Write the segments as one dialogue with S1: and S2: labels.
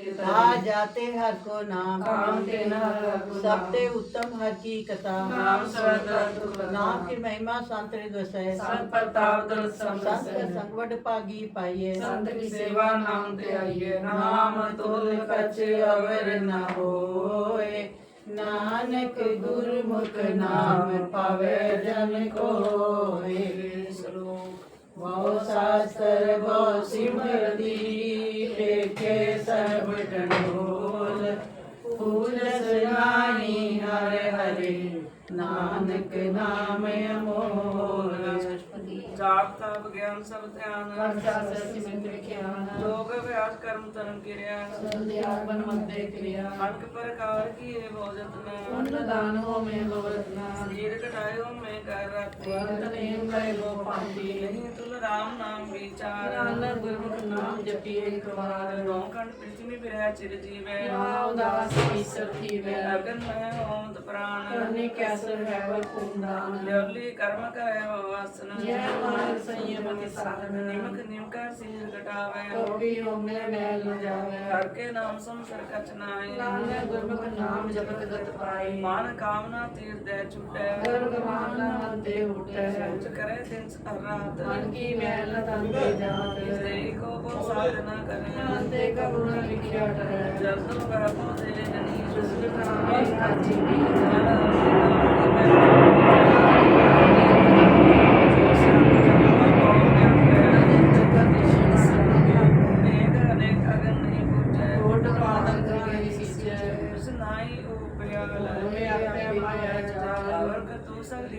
S1: आ जाते हर को नाम
S2: काम के न हर को
S1: सबते उत्तम हर की कथा
S2: नाम सर्वदा दुख
S1: नाम की महिमा संत दसै
S2: संत प्रताप दर
S1: संत
S2: संत
S1: संगवड भागी पाइए
S2: संत की सेवा नाम ते आइए नाम तुल कछ अवर न
S1: होए नानक गुरमुख नाम पावे जन कोए बहु शास्त्र बहु सिमरती लेखे सब टंडोल फूल नानी हरे हरे नानक नाम अमोल
S2: ਜਾਪ ਤਪ ਗਿਆਨ ਸਭ ਧਿਆਨ
S3: ਵਰਤਾ ਸਚਿ ਮੰਤ ਵਿਖਿਆਨ
S2: ਲੋਕ ਅਭਿਆਸ ਕਰਮ ਧਰਮ ਕਿਰਿਆ
S3: ਸੰਧਿਆ ਬਨ ਮੰਦੇ ਕਿਰਿਆ
S2: ਅਨਕ ਪ੍ਰਕਾਰ ਕੀ ਇਹ ਭੋਜਨ
S3: ਅੰਨ ਦਾਨ ਹੋ ਮੈਂ ਬਵਰਤਨਾ
S2: ਸਰੀਰ ਘਟਾਇਓ ਮੈਂ ਕਰ ਰਾਤੀ
S3: ਵਰਤ ਨੇਮ ਲੈ ਲੋ ਪਾਂਤੀ
S2: ਨਹੀਂ ਤੁਲ ਰਾਮ ਨਾਮ ਵਿਚਾਰ
S3: ਨਾਨਕ ਗੁਰਮੁਖ ਨਾਮ ਜਪੀਏ ਇੱਕ ਵਾਰ
S2: ਨੌ ਕੰਠ ਪ੍ਰਿਥਵੀ ਬਿਰਹਿ ਚਿਰ ਜੀਵੈ
S3: ਨਾ ਉਦਾਸ ਈਸਰ ਥੀਵੈ
S2: ਅਗਨ ਮੈਂ ਓਮਤ ਪ੍ਰਾਣ
S3: ਕਰਨੇ ਕੈਸਰ ਹੈ ਵਰ ਕੁੰਦਾਨ
S2: ਲਿਵਲੀ ਕਰਮ ਕਰੇ ਵਾਸਨ
S3: ਜੈ ਮਾਨ ਸੰਯਮ ਕੇ ਸਾਧਨ
S2: ਨਿਮਕ ਨਿਮਕਾ ਸੀਰ ਘਟਾਵੇ
S3: ਕੋਪੀ ਹੋਮੇ ਮੈਲ ਨ ਜਾਵੇ।
S2: ਹਰ ਕੇ ਨਾਮ ਸੰਸਰ ਕਚ ਨਾਏ
S3: ਨਾਨਕ ਗੁਰਮੁਖ ਨਾਮ ਜਪਤ ਗਤ ਪਾਈ।
S2: ਮਨ ਕਾਮਨਾ ਤੀਰ ਦੇ ਛੁਟੈ
S3: ਗਰਗ ਮਾਨ ਹੰਤੇ ਉਟੈ
S2: ਸੋਚ ਕਰੇ ਦਿਨ ਸਰ ਰਾਤ।
S3: ਮਨ ਕੀ ਮੈਲ ਨ ਤੰਤੇ ਜਾਤ।
S2: ਇਸੇ ਕੋ ਬੋ ਸਾਧਨਾ ਕਰੇ।
S3: ਅੰਤੇ ਕਬੁਣ ਲਿਖਿਆ ਟਰੈ
S2: ਜਰਦੋ ਬਹਿਬੋ ਦੇ ਜਨੀ
S3: ਸੁਸਲ ਕਾਮੇ ਕਾਜੀ ਵੀ ਕੋਟ la, la, la.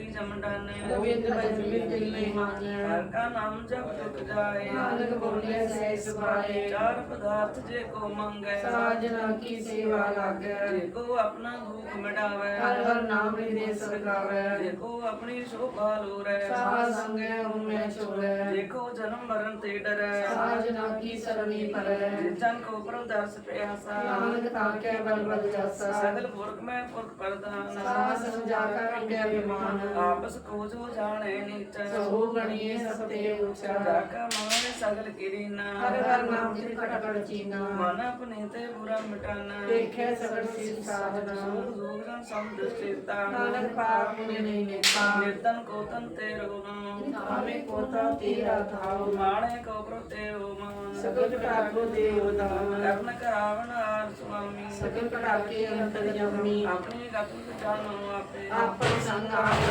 S3: ਗੋਬਿੰਦ ਬਜਮੀ ਦਿਲ ਨਹੀਂ ਮਾਨੈ
S2: ਨਾਮ ਜਪ ਟੁਕ ਜਾਏ।
S3: ਨਾਨਕ ਬੋਲੇ ਸਹਿ ਸੁਭਾਏ
S2: ਚਾਰ ਪਦਾਰਥ ਜੇ ਕੋ ਮੰਗੈ
S3: ਸਾਜਨਾ ਕੀ ਸੇਵਾ ਲਾਗੈ।
S2: ਜੇ ਕੋ ਆਪਣਾ ਭੂਖ ਮਿਟਾਵੇ
S3: ਹਰ ਹਰ ਨਾਮ ਹਿਰਦੇ ਸਰਗਾਵੈ
S2: ਦੇਖੋ ਆਪਣੀ ਸ਼ੋਭਾ ਲੋਰੈ
S3: ਸਾਧ ਸੰਗੈ ਉਮੈ ਛੋੜੈ
S2: ਦੇਖੋ ਜਨਮ ਮਰਨ ਤੇ ਡਰੈ
S3: ਸਾਜਨਾ ਕੀ ਸਰਣੀ ਪਰੈ।
S2: ਜਨ ਕੋ ਪ੍ਰਭ ਦਰਸ ਪਿਆਸਾ
S3: ਨਾਨਕ ਤਾਕੈ ਬਲ ਬਲ ਜਾਸਾ।
S2: ਸਗਲ ਪੁਰਖ ਮੈਂ ਪੁਰਖ ਪ੍ਰਧਾਨ।
S3: ਸਾਧ ਸੰਜਾ ਕਾ ਅੰਡਿਆ ਵਿਮਾਨ
S2: ਆਪਸ ਕੋ ਜੋ ਜਾਣੈ ਨੀਚ
S3: ਸੋ ਗਣੀਏ ਸਤੇ ਉਚਾ
S2: ਜਾ ਕਾ ਮਨ ਸਗਲ ਕਿਰੀਨਾ।
S3: ਹਰ ਹਰ ਨਾਮ ਤੇ ਕਟ ਕਟ ਚੀਨਾ।
S2: ਮਨ ਆਪਣੇ ਤੇ ਬੁਰਾ ਮਿਟਾਨਾ।
S3: ਦੇਖੈ ਸਗਲ ਸਿਧ ਸਾਧਨਾ।
S2: ਦੂਰਨ ਸਮਝ ਸੇਤਾ
S3: ਨਾਨਕ ਪਾਪ ਪੁण्य ਨਹੀਂ ਨੇਤਾ
S2: ਨਿਰਤਨ ਕੋ ਤਨ ਤੇ ਰੋਣਾ।
S3: ਆਵੇਂ ਕੋਤਾ ਤੇਰਾ ਥਾਉ
S2: ਮਾਣੇ ਕੋ ਪ੍ਰਭ ਤੇ ਰੋਮਾ
S3: ਸਗਲ ਕਟਾਕੋ ਦੇਵ ਦਾਨ
S2: ਕਰਨ ਕਰਾਵਣ ਆਰ ਸੁਆਮੀ।
S3: ਸਗਲ ਕਟਾਕੇ ਅੰਤਰ ਜਮੀ।
S2: ਆਪਣੀ ਗਤਨ ਪਛਾਨੋ ਆਪੇ।
S3: ਆਪਨ ਸੰਗ ਆਪ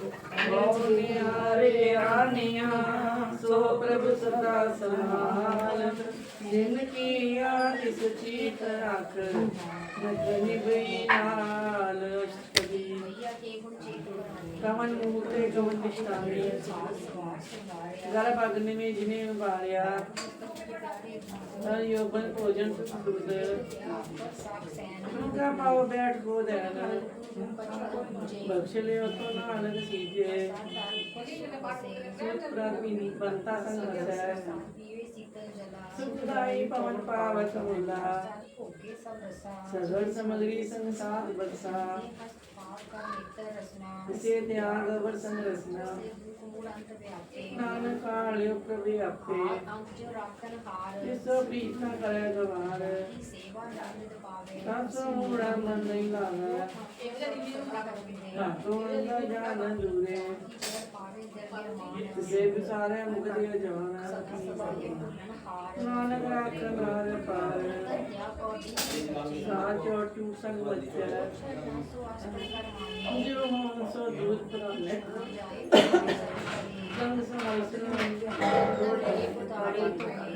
S3: हरे प्रभु सदा समान जिनकी आस चीत राख निभाल कमन मुहूर्ते कमन निष्ठानी गर्भ अग्नि में जिन्हें बारिया यौवन भोजन सुखद उनका पाव बैठ को दैन भक्ष ले तो ना कीजिए। बनता सुखदायी पवन पावत होला सगळ समग्री संसार बरसा। इसे त्याग वर संरचना नान काल युग व्यापे जिसो प्रीत न करे गवार। तासो मूड़ा मन नहीं लागा। तासो न जाना। सारे लूरे हैं। जिब सारे मुकदिया जाना नानक राख नार पार साच और ट्यूशन बच्चा जो हम सो दूध पुराने संग समाज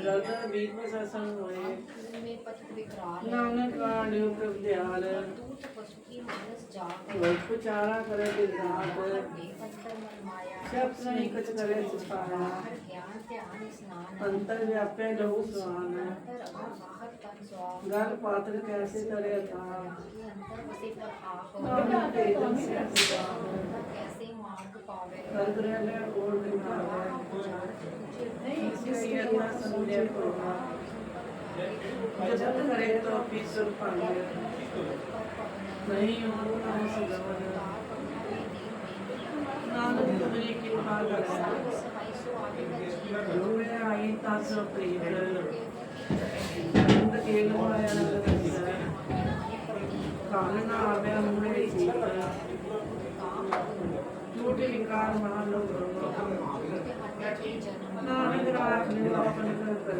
S3: रजा बीच में सत्संग हुए नानक वाणियो प्रभ ध्यान पुचारा करे बिरदात सब नहीं कुछ करे सुपारा। अंतर व्यापे लहु स्वान घर पात्र कैसे करे था कंत रहने और दिखावे नहीं किसी यत्न संदेह को जब करे तो पीसुर पांगे नहीं हो? ना सजवन नानक तुम्हारी कृपा करे रोवे आई तास प्रीत नंद केल माया कान ना आवे मुड़े जीत टूट विकार महालोक नानक राख निवापन कर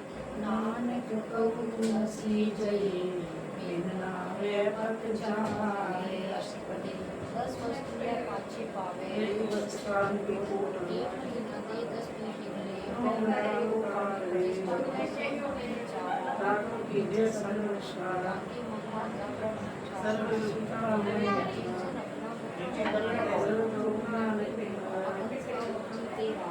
S3: नानक कबू सी जय मिलनावे भक्त जाए अष्टपदी
S1: दस वस्तु पाछे पावे
S3: वस्त्रान
S1: की कोटि नदी दस पीढ़ी
S3: मैं वो काल रे प्राणों की जय सर्वशाला सर्वसुखा में सर्वकरुणा में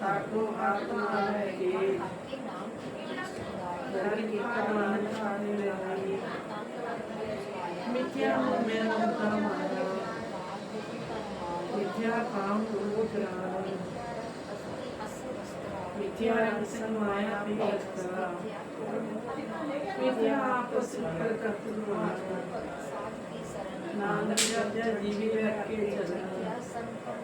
S3: ताको आत्मा रहे घर की कमान खाने लगी मिथ्या में ममता मारा मिथ्या काम क्रोध रहा। मिथ्या रंसन माया भी रखता मिथ्या आपस में करकत मारा नानक जब जीवी रख के चलना।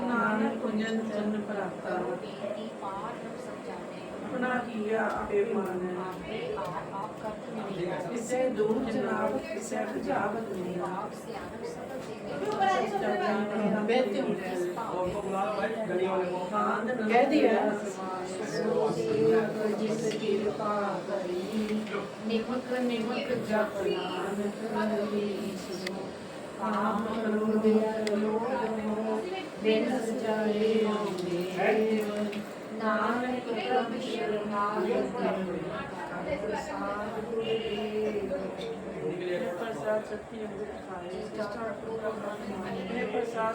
S3: ਨਾਨਕ ਪੁੰਜਨ ਚੰਨ ਪ੍ਰਾਪਤਾ। ਆਪਣਾ ਕੀਆ ਆਪੇ ਮਾਨ ਕਿਸੇ ਦੂਰ ਜਨਾਬ ਕਿਸੇ ਖਜਾਵਤ ਨਹੀਂ। ਬੇਤੇ ਹੁੰਦੇ ਔਰ ਕੋ ਬੁਲਾ ਭਾਈ ਗਲੀ ਵਾਲੇ ਕੋ ਕਹਿ ਦਿਆ ਜਿਸ ਕਿਰਪਾ ਕਰੀ ਨਿਮਕ ਨਿਮਕ ਜਪ ਨਾਨਕ ਰਵੀ ਸੁ काम क्रोध मोह बिन जाए नानक प्रभ प्रसाद सत्य प्रसाद प्रसाद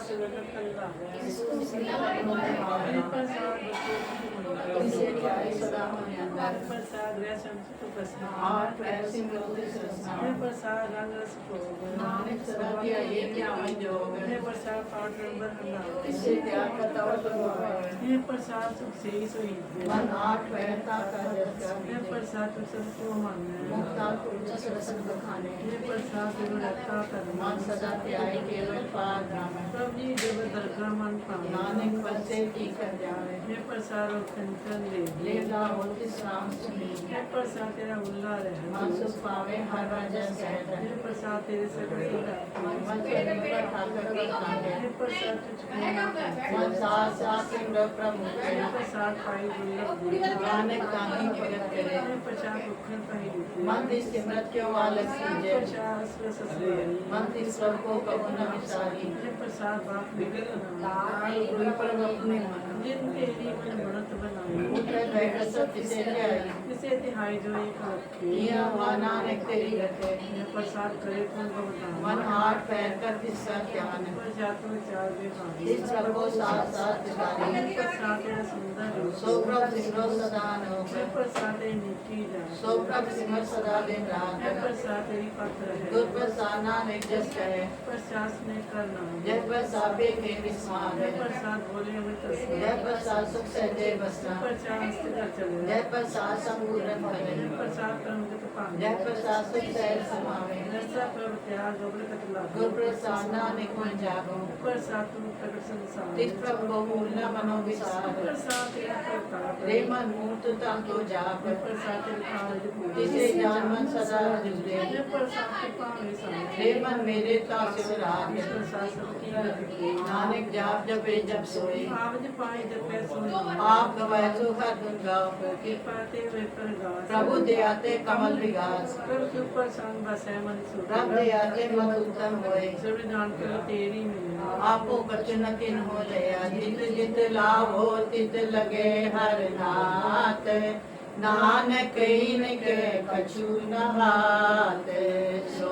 S1: मन
S3: प्रसाद व्यसन सुख प्रसाद
S1: आठ ऐसी मृत्यु संसार
S3: हे प्रसाद रंग रस भोग
S1: नानक सदा ध्याये ज्ञान योग
S3: हे प्रसाद पाठ नंबर हंडाओ
S1: इससे त्याग का तव प्रभाव
S3: हे प्रसाद सुख से सोई
S1: मन आठ वैरता का
S3: हे प्रसाद सुख सबको मन
S1: मुक्ता कुंजस रसन बखाने
S3: हे प्रसाद गुणता कर
S1: मन सदा त्याय केवल पाद राम
S3: प्रभु जी जब दरगाह मन पावे
S1: नानक बच्चे की कर
S3: हे प्रसाद
S1: लीला होती
S3: प्रसाद तेरा उल्ला रहे
S1: मन सुख पावे हर राजन सहत
S3: प्रसाद तेरे सकल
S1: मन के निकट ठाकर कर काहे
S3: हे। प्रसाद तुझको
S1: मन साथ साथ इंद्र प्रमुख
S3: प्रसाद पाई दुर्लभ
S1: नानक काहे भगत करे
S3: प्रसाद उखन पाई
S1: मन दिस सिमरत क्यों आलस कीजे
S3: प्रसाद
S1: मन दिस सबको कबू न विसारी
S3: हे बेटे
S1: कोई पर अपने
S3: जिन तेरी मन बढ़त
S1: जाई
S3: इसे तिहाई जो एक रखे
S1: यह हुआ तेरी गते
S3: प्रसाद करे कौन
S1: मन हाथ पैर कर तिसका ध्यान
S3: प्रसाद में चार बेहारी
S1: जिस प्रभु साथ साथ तिसारी
S3: हे सुंदर
S1: सो प्रभ सिमरो सदा
S3: हे
S1: नौ
S3: प्रसाद तेरी निकी
S1: सो प्रभ सिमर सदा दिन रात
S3: प्रसाद तेरी पत्र है
S1: गुर प्रसाद जस कहे
S3: प्रसाद ने करना।
S1: जय प्रसाद पे विस्मान।
S3: हे प्रसाद बोले अमृत
S1: जय प्रसाद सुख सहजे बसना जय प्रसाद संपूर्ण
S3: हे
S1: भले
S3: प्रसाद परमगत पानी
S1: जय प्रसाद सुख सहज समावे
S3: नरसा प्रभ त्याग गोबर कटला
S1: गुर प्रसाद नानक मन जागो
S3: प्रसाद तुम प्रकट संसार
S1: तिस प्रभु मूल न मनो विसार
S3: प्रसाद तेरा प्रताप
S1: रे मन मूर्त तम तो जाप।
S3: प्रसाद तेरे काज
S1: तिसे जान मन सदा जुड़े
S3: प्रसाद के पावे
S1: रे मन मेरे ता शिवराज
S3: प्रसाद
S1: नानक जाप जपे जब सोए। आप गवाए सो गाओ प्रभु दयाते कमल विगास
S3: प्रभु के ऊपर संग बसै मन सुख।
S1: प्रभ दयाते मत उत्तम होए।
S3: कर तेरी
S1: कचन किन हो दया जित जित लाभो तित लगे हर नाथ। नानक के कछु न हाथ। सो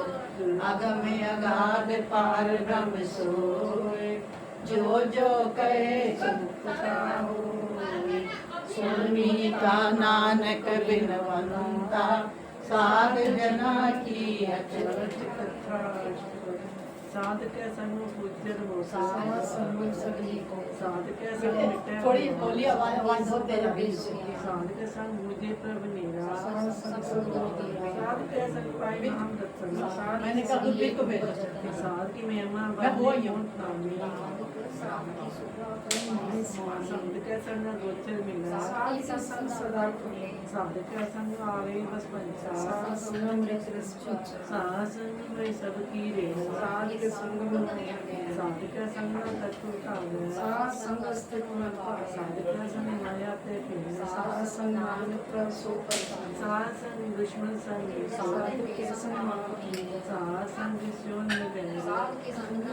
S1: अगम अगाध पार ब्रह्म सोए। जो जो कहे सुनमी का नानक बिनवंता साध जना की अचरज
S3: कथा साध के संग पूज्य हो
S1: साध संग सभी को
S3: साध के संग मिटे
S1: थोड़ी बोली आवाज़ आवाज़ बहुत तेज अभी
S3: साध के संग मुझे प्रभु नीरा
S1: साध संग सब होती है।
S3: साध के संग पाई नाम दत्तन साध
S1: मैंने कहा गुरप्रीत को भेजो
S3: साध की महिमा
S1: मैं वो ही हूँ।
S3: साध के संग गोचर मिला
S1: साध संग
S3: आवे बस पंचा
S1: संग
S3: में सब रे
S1: साध के संग में
S3: साध के संग तत्व का
S1: साध संग अस्तित्व
S3: साध के संग माया ते पीने
S1: साध संग नानक प्रभ
S3: साध संग दुश्मन संग
S1: साध के संग माँ
S3: साध संग विष्णु में
S1: साध के संग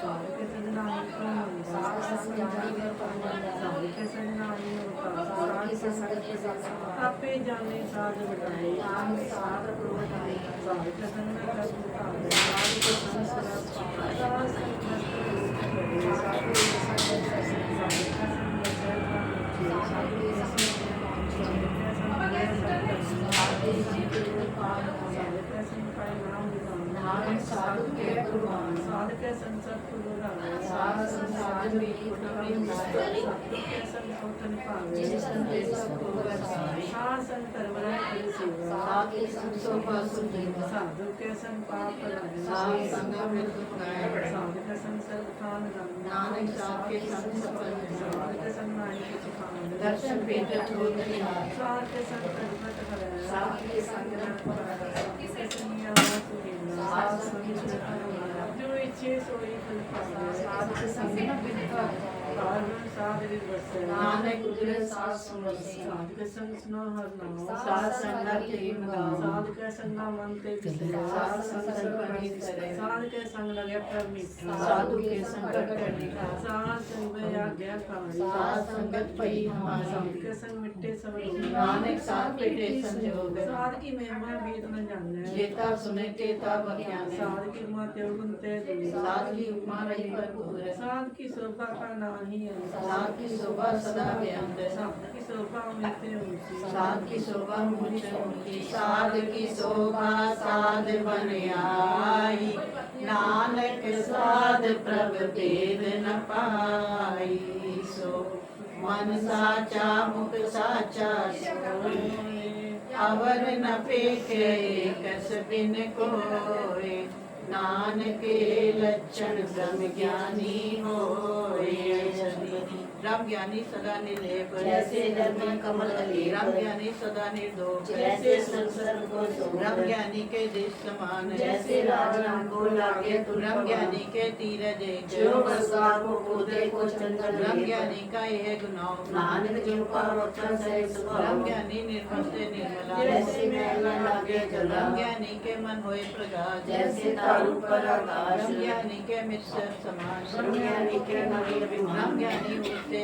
S3: साध के संग
S1: संग जाने
S3: साध होता
S1: साध के
S3: साध
S1: संग के संग
S3: आपे जाने साध बताए
S1: नाम साध प्रोधाई
S3: साध के संग न कर मुकाबले
S1: साध के संग सदा पाए
S3: साध संग नष्ट
S1: साध के संग
S3: साध का संग बचै का नीचे
S1: साध के संग
S3: साध के संग
S1: साध के संग पावन
S3: साध के संग पाए नाम निदान
S1: नानक साधु के कुर्बान
S3: साध के सत्पुर गावे
S1: साध साधु की कुटुंबी नाय
S3: साध के संग सोतन पावे
S1: जिस संग के सबको
S3: साध संग करवरा कर सेवा
S1: साध के शोभा सुजीव
S3: साधु के संग पाप लाए
S1: साध संग मृत्यु गाय
S3: साध के सर्व खान
S1: नानक साध के सफल
S3: साध के नाई के चिखान
S1: दर्शन पेट छोड़ निहार
S3: साध के संग कटपट करे
S1: साध के संग
S3: साध के संग आवाज़ सुनेना
S1: साध
S3: पावे
S1: साध के
S3: साधु
S1: नानक
S3: के संग सुनो हर नाम
S1: साध संग हर प्रेम गाओ
S3: साध के संग नाम अंते विसरे
S1: साध संग सर्वनि करे
S3: साध के संग लगे पर मीठा
S1: साधु के संकट करने का
S3: साध संग में आज्ञा कारी
S1: साध संगत पई हमारी
S3: साध के संग मिट्टे सब रोग
S1: नानक साध पेटे संजोग
S3: साध की महिमा वेद न जाने।
S1: जेता सुने तेता बख्याने
S3: साध की माँ त्योगुन ते दुनी
S1: की उपमा रही भरपूर
S3: साध की शोभा का नाही है
S1: साध की शोभा सदा
S3: साध की शोभा
S1: साध बन आई। नानक साध प्रभ भेद न पाई। सो मन साचा, मुख साचा अवर न पेखे कस बिन कोय नानक लक्षण ब्रह्म ज्ञानी होए ब्रह्म ज्ञानी सदा निर्लेप
S4: जैसे निर्मल कमल अलेप
S1: ब्रह्म ज्ञानी सदा निर्दोष
S4: जैसे संसर्ग को शोभ
S1: ब्रह्म ज्ञानी के देश समान
S4: जैसे को लागे तुम
S1: ब्रह्म ज्ञानी के तीर देख
S4: जो बरसा को कूदे को चंदन
S1: ब्रह्म ज्ञानी का यह गुनाह।
S4: नानक जिन पर वचन से
S1: ब्रह्म ज्ञानी निर्मल से निर्मला।
S4: जैसे मैल लागे जला।
S1: ब्रह्म ज्ञानी के मन होए प्रकाश
S4: जैसे तारू पर आकाश।
S1: ब्रह्म ज्ञानी के मिश्र समान।
S4: ब्रह्म ज्ञानी के
S1: ब्रह्म ज्ञानी उससे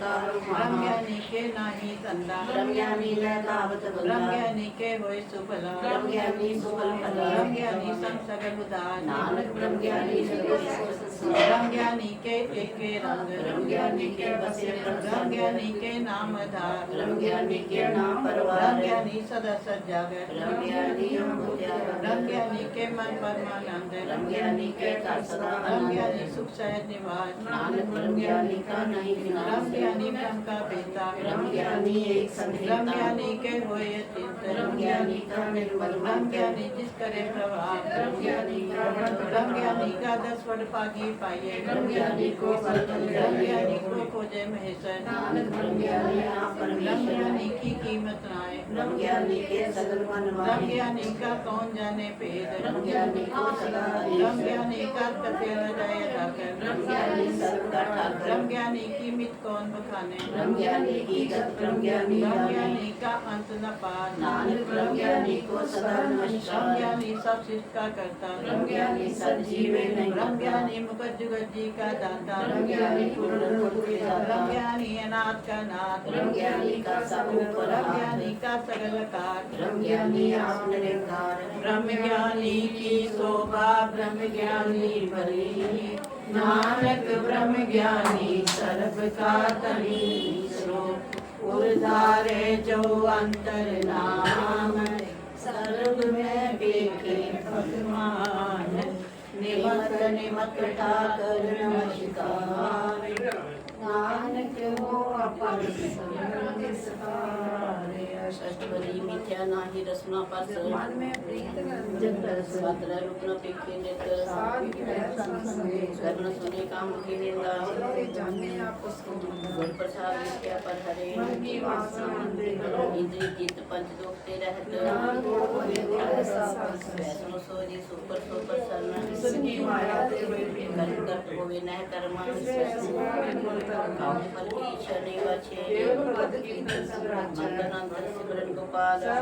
S4: तारु
S1: ब्रह्म
S4: महा
S1: ज्ञानी के नाही तंदा
S4: ब्रह्म न दावत
S1: ब्रह्म
S4: बंदा
S1: ज्ञानी के होए सुफला।
S4: ब्रह्म ज्ञानी सुफल फला
S1: ब्रह्म ज्ञानी सम सगल उदार
S4: नानक ब्रह्म ज्ञानी सर्वश्रेष्ठ
S1: ब्रह्म ज्ञानी के एक के रंग
S4: ब्रह्म के बसे
S1: ब्रह्म
S4: प्रसन्न
S1: ज्ञानी के नाम आधार
S4: ब्रह्म नाम परवार
S1: ब्रह्म सदा सजागर
S4: ब्रह्म ज्ञानी हम
S1: ब्रह्म ज्ञानी के मन परमानंद
S4: ब्रह्म ज्ञानी के कर सदा
S1: ब्रह्म ज्ञानी
S4: आनंद
S1: सुख सहज निवास।
S4: नानक ब्रह्म ज्ञानी का नहीं विनाश
S1: ज्ञानी ब्रह्म बेटा,
S4: ब्रह्म ज्ञानी एक
S1: ब्रह्म ज्ञानी के होए चिंत
S4: ब्रह्म ज्ञानी का निर्मल
S1: ब्रह्म ज्ञानी जिस करे प्रभाव
S4: ब्रह्म ज्ञानी
S1: ब्रह्म ज्ञानी का दस वड पागी
S4: ज्ञानी को
S1: खोजे महेश्वर
S4: नानक आप
S1: कीमत नाए
S4: ब्रह्म ज्ञानी के सगल मन
S1: ब्रह्म का कौन जाने भेद
S4: ब्रह्म को सदा
S1: ब्रह्म का कथे न ठाकर
S4: ब्रह्म सर्वदा ठाकर
S1: ब्रह्म की मित कौन बखाने
S4: ब्रह्म की गत ब्रह्म ज्ञानी
S1: ब्रह्म
S4: जाने
S1: ज्ञानी का अंत न पार
S4: नानक ब्रह्म को सदा नमस्कार
S1: ज्ञानी सब का करता
S4: नहीं
S1: ब्रह्म ज्ञानी मुखर जुगत जी का दाता
S4: ब्रह्म ज्ञानी पूर्ण रूप के दाता
S1: ज्ञानी अनाथ का नाथ
S4: ब्रह्म ज्ञानी का ऊपर
S1: ब्रह्म ज्ञानी का सगल कार
S4: ब्रह्म ज्ञानी आप निरंकार
S1: ब्रह्म ज्ञानी की शोभा ब्रह्म ज्ञानी भरी नानक ब्रह्म ज्ञानी सर्व का तनी उधारे जो अंतर नाम सर्व में बेके भगवान। निमत निमत कर नमस्कार नानक हो अपन संग सहारे
S4: अष्टपदी मिथ्या नाही रसना पास
S3: मन में प्रीत
S4: जब सत्र रूप न पेखे नेत कर्ण सुने काम की निंदा
S3: जाने आप उसको
S4: गुर प्रसाद विद्या पर हरे
S3: मन की वासना अंधे करो।
S4: इंद्रिय चित्त पंच दोष ते रहत
S3: नाम को देवता सास
S4: वैष्णो सोरी सुपर सुपर सरन
S3: सुनी माया ते वे
S4: कर्म करत होवे नह कर्म
S3: कर्म
S4: काम फल की इच्छा नहीं वाछे
S3: केवल पद कीर्तन सब राजा
S4: मंगन अंतर सिमरन गोपाल
S3: सब पर हो बद कृपा
S4: आप